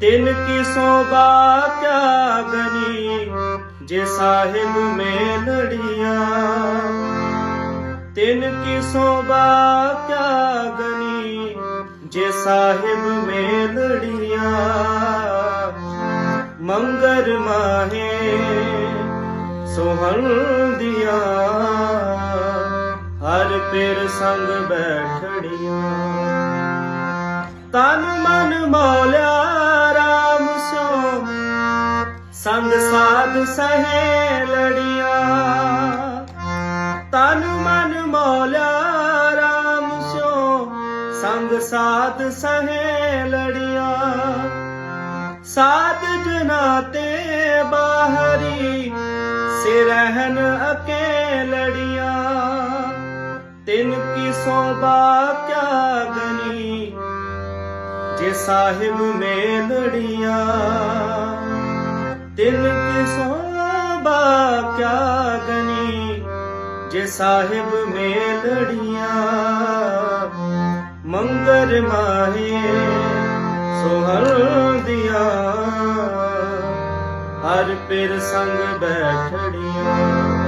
ਤਿਨ ਕੀ ਸੋਭਾ ਕਿਆ ਜੇ ਸਾਹਿਬ ਮੇਲੜੀਆਂ ਤਿਨ ਕੀ ਸੋਭਾ ਕਿਆ ਜੇ ਸਾਹਿਬ ਮੇਲੜੀਆਂ ਮੰਗਰ ਮਾਹੇ ਸੋਹਣ ਦਿਆ, ਹਰ ਪੇਰ ਸੰਗ ਬੈਠੜੀਆਂ। ਤਨ ਮਨ ਮੌਲਿਆ ਸੰਗ ਸਾਧ ਸਹੇ ਲੜੀਆਂ। ਤਨ ਮਨ ਮੌਲਾ ਰਾਮ ਸਿਓ, ਸੰਗ ਸਾਧ ਸਹੇ ਲੜੀਆਂ। ਸਾਧ ਜਨਾ ਤੇ ਬਾਹਰੀ ਸੇ ਰਹਿਨ ਅਕੇਲੜੀਆਂ ਤਿਨ ਕੀ ਸੋਭਾ ਕਿਆ ਗਨੀ, ਜੇ ਸਾਹਿਬ ਮੇਲੜੀਆਂ। ਤਿਨ ਕੀ ਸੋਭਾ ਕਿਆ ਗਨੀ ਜੇ ਸਾਹਿਬ ਮੇਲੜੀਆਂ ਮੰਗਰ ਮਾਹੇ ਸੋਹਰ ਦਿਆ ਹਰ ਪਿਰ ਸੰਗ ਬੈਠੜੀਆਂ